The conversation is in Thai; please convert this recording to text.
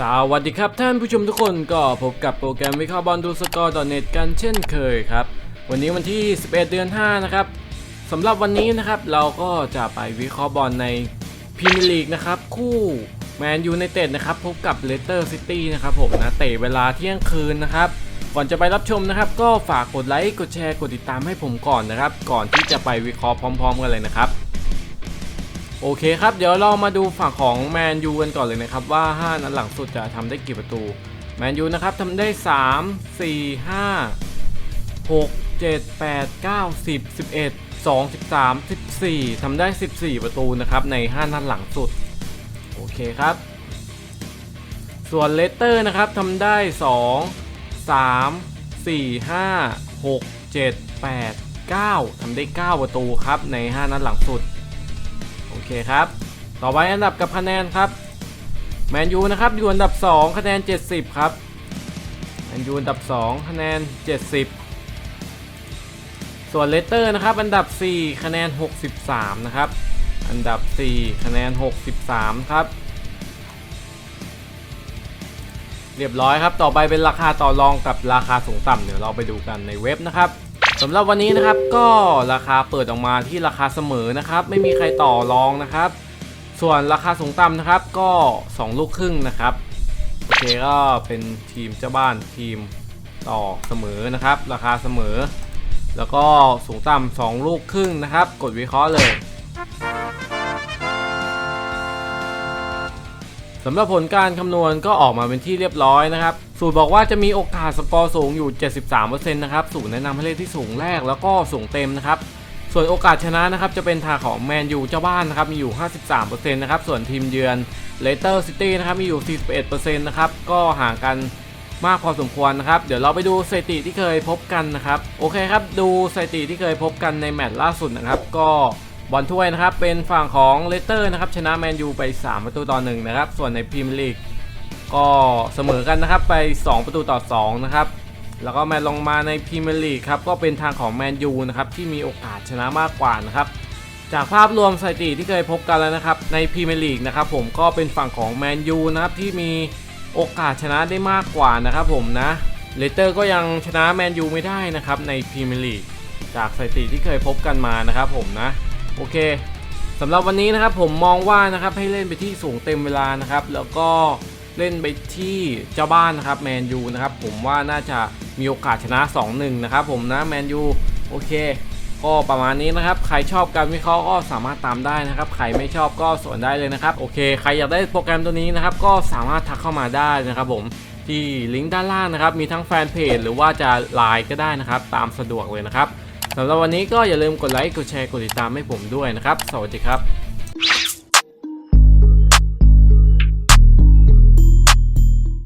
สวัสดีครับท่านผู้ชมทุกคนก็พบกับโปรแกรมวิเคราะห์บอลดูสกอร์ .net กันเช่นเคยครับ วันนี้วันที่ 11 เดือน 5 นะครับสำหรับวันนี้นะครับเราก็จะไปวิเคราะห์บอลในพรีเมียร์ลีกนะครับ คู่แมนยูไนเต็ดนะครับ พบกับเลสเตอร์ซิตี้นะครับผมนะเตะเวลาเที่ยงคืนนะครับ ก่อนจะไปรับชมนะครับ ก็ฝากกดไลค์กดแชร์กดติดตามให้ผมก่อนนะครับ ก่อนที่จะไปวิเคราะห์พร้อม ๆ กันเลยนะครับ โอเคครับ เดี๋ยวเรามาดูฝั่งของแมนยูกันก่อนเลยนะครับ ว่า 5 นัดหลังสุดจะทำได้กี่ประตู แมนยูนะครับทำได้ 3 4 5 6 7 8 9 10 11 2 13 14ทำได้ 14 ประตูนะครับใน 5 นัดหลังสุด โอเคครับ ส่วนเลสเตอร์นะครับทำได้ 2 3 4 5 6 7 8 9ทำได้ 9 ประตูครับใน 5 นัดหลังสุด คครับ ต่อไปอันดับกับคะแนนครับแมนยูนะครับอยู่อันดับ 2 คะแนน 70 ครับแมนยูอันดับ 2 คะแนน 70 ส่วนเลสเตอร์นะครับอันดับ 4 คะแนน 63 นะครับ อันดับ 4 คะแนน 63 ครับ เรียบร้อยครับ ต่อไปเป็นราคาต่อรองกับราคาสูงต่ำเดี๋ยวเราไปดูกันในเว็บนะครับ สำหรับวันนี้นะครับก็ราคาเปิดออกมาที่ราคาเสมอนะครับ ไม่มีใครต่อรองนะครับ ส่วนราคาสูงต่ำนะครับก็ 2 ลูกครึ่งนะครับโอเคก็เป็นทีมเจ้าบ้านทีมต่อเสมอนะครับ ราคาเสมอ แล้วก็สูงต่ำ2ลูกครึ่งนะครับ กดวิเคราะห์เลย สำหรับผลการคำนวณก็ออกมาเป็นที่เรียบร้อยนะครับ สูตรบอกว่าจะมีโอกาสสกอร์สูงอยู่ 73%นะครับสูตรแนะนำให้เล่นที่สูงแรกแล้วก็สูงเต็มนะครับ ส่วนโอกาสชนะนะครับจะเป็นทางของแมนยูเจ้าบ้านนะครับมีอยู่ 53%นะครับส่วนทีมเยือนเลสเตอร์ซิตี้นะครับมีอยู่ 41%นะครับก็ห่างกันมากพอสมควรนะครับ เดี๋ยวเราไปดูสถิติที่เคยพบกันนะครับ โอเคครับ ดูสถิติที่เคยพบกันในแมตช์ล่าสุดนะครับ ก็ บอลถ้วยนะครับเป็นฝั่งของเลสเตอร์นะครับชนะแมนยูไป 3 ประตูต่อ1นะครับส่วนในพรีเมียร์ลีกก็เสมอกันนะครับไป 2 ประตูต่อ2นะครับแล้วก็แมนลงมาในพรีเมียร์ลีกครับก็เป็นทางของแมนยูนะครับที่มีโอกาสชนะมากกว่านะครับจากภาพรวมสถิติที่เคยพบกันแล้วนะครับในพรีเมียร์ลีกนะครับผมก็เป็นฝั่งของแมนยูนะครับที่มีโอกาสชนะได้มากกว่านะครับผมนะเลสเตอร์ก็ยังชนะแมนยูไม่ได้นะครับในพรีเมียร์ลีกจากสถิติที่เคยพบกันมานะครับผมนะ โอเคสำหรับวันนี้นะครับผมมองว่านะครับให้เล่นไปที่สูงเต็มเวลานะครับ แล้วก็เล่นไปที่เจ้าบ้านนะครับแมนยูนะครับผมว่าน่าจะมีโอกาสชนะ 2-1 นะครับผมนะแมนยูโอเค ก็ประมาณนี้นะครับ ใครชอบการวิเคราะห์ก็สามารถตามได้นะครับ ใครไม่ชอบก็สวนได้เลยนะครับ โอเค ใครอยากได้โปรแกรมตัวนี้นะครับ ก็สามารถทักเข้ามาได้นะครับผมที่ลิงก์ด้านล่างนะครับ มีทั้งแฟนเพจหรือว่าจะไลน์ก็ได้นะครับ ตามสะดวกเลยนะครับ สำหรับวันนี้ก็อย่าลืมกดไลค์ กดแชร์ กดติดตามให้ผมด้วยนะครับ สวัสดีครับ